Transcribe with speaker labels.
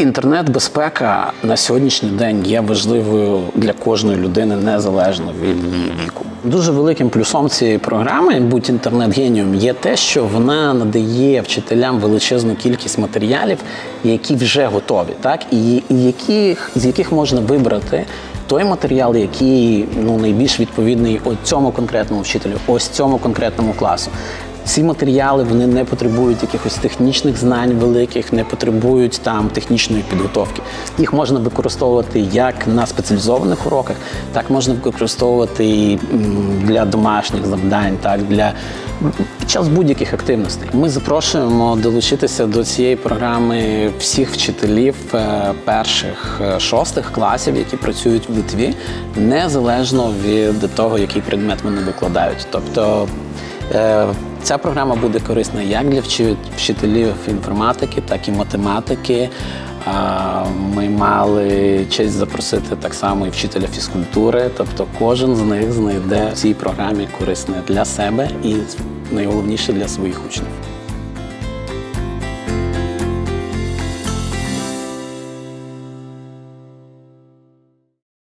Speaker 1: Інтернет-безпека на сьогоднішній день є важливою для кожної людини незалежно від її віку. Дуже великим плюсом цієї програми будь інтернет-генієм є те, що вона надає вчителям величезну кількість матеріалів, які вже готові, так і, і яких з яких можна вибрати той матеріал, який ну найбільш відповідний цьому конкретному вчителю, ось цьому конкретному класу. Ці матеріали вони не потребують якихось технічних знань великих, не потребують там технічної підготовки. Їх можна використовувати як на спеціалізованих уроках, так можна використовувати і для домашніх завдань, так для під час будь-яких активностей. Ми запрошуємо долучитися до цієї програми всіх вчителів е, перших е, шостих класів, які працюють в Литві, незалежно від того, який предмет вони викладають. Тобто Ця програма буде корисна як для вчителів інформатики, так і математики. Ми мали честь запросити так само і вчителя фізкультури. Тобто кожен з них знайде в цій програмі корисне для себе і найголовніше для своїх учнів.